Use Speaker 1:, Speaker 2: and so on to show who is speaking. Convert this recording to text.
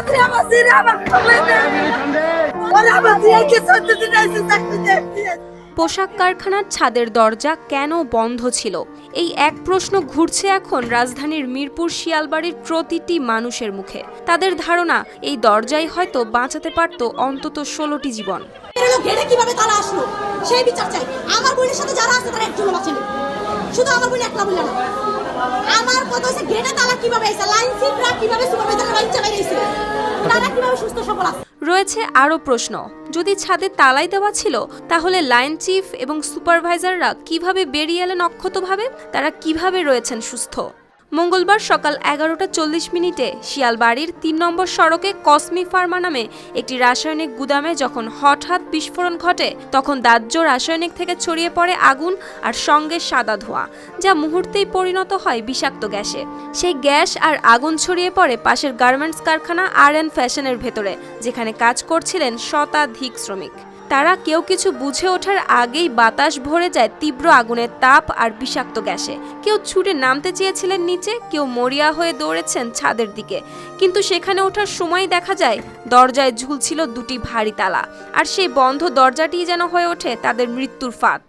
Speaker 1: রাত্রে আমার জিরা আমার খবর ওরা আমার জিয়াকে সত্য দিন চাকরি দিয়ে।
Speaker 2: পোশাক কারখানার ছাদের দরজা কেন বন্ধ ছিল? এই এক প্রশ্ন ঘুরছে এখন রাজধানীর মিরপুর শিয়ালবাড়ির প্রতিটি মানুষের মুখে। তাদের ধারণা এই দরজাই হয়তো বাঁচাতে পারত অন্তত ষোলোটি জীবন।
Speaker 3: কীভাবে তারা আসলো? সেই বিচার চাই। আমার বোনের সাথে যারা আছে তারা একজনও শুধু আমার বোন একলা বলল আমার কথা হচ্ছে ঘেরে তারা কীভাবে এসে লাইন
Speaker 2: রয়েছে আরও প্রশ্ন। যদি ছাদে তালাই দেওয়া ছিল, তাহলে লাইন চিফ এবং সুপারভাইজাররা কীভাবে বেরিয়ে এলেন অক্ষতভাবে? তারা কীভাবে রয়েছেন সুস্থ? মঙ্গলবার সকাল এগারোটা চল্লিশ মিনিটে শিয়ালবাড়ির তিন নম্বর সড়কে কসমি ফার্মা নামে একটি রাসায়নিক গুদামে যখন হঠাৎ বিস্ফোরণ ঘটে, তখন দাহ্য রাসায়নিক থেকে ছড়িয়ে পড়ে আগুন আর সঙ্গে সাদা ধোঁয়া, যা মুহূর্তেই পরিণত হয় বিষাক্ত গ্যাসে। সেই গ্যাস আর আগুন ছড়িয়ে পড়ে পাশের গার্মেন্টস কারখানা আর এন ফ্যাশনের ভেতরে, যেখানে কাজ করছিলেন শতাধিক শ্রমিক। তারা কেউ কিছু বুঝে ওঠার আগেই বাতাস ভরে যায় তীব্র আগুনের তাপ আর বিষাক্ত গ্যাসে। কেউ ছুটে নামতে চেয়েছিলেন নিচে, কেউ মরিয়া হয়ে দৌড়েছেন ছাদের দিকে। কিন্তু সেখানে ওঠার সময় দেখা যায়, দরজায় ঝুলছিল দুটি ভারী তালা। আর সেই বন্ধ দরজাটিই যেন হয়ে ওঠে তাদের মৃত্যুর ফাঁদ।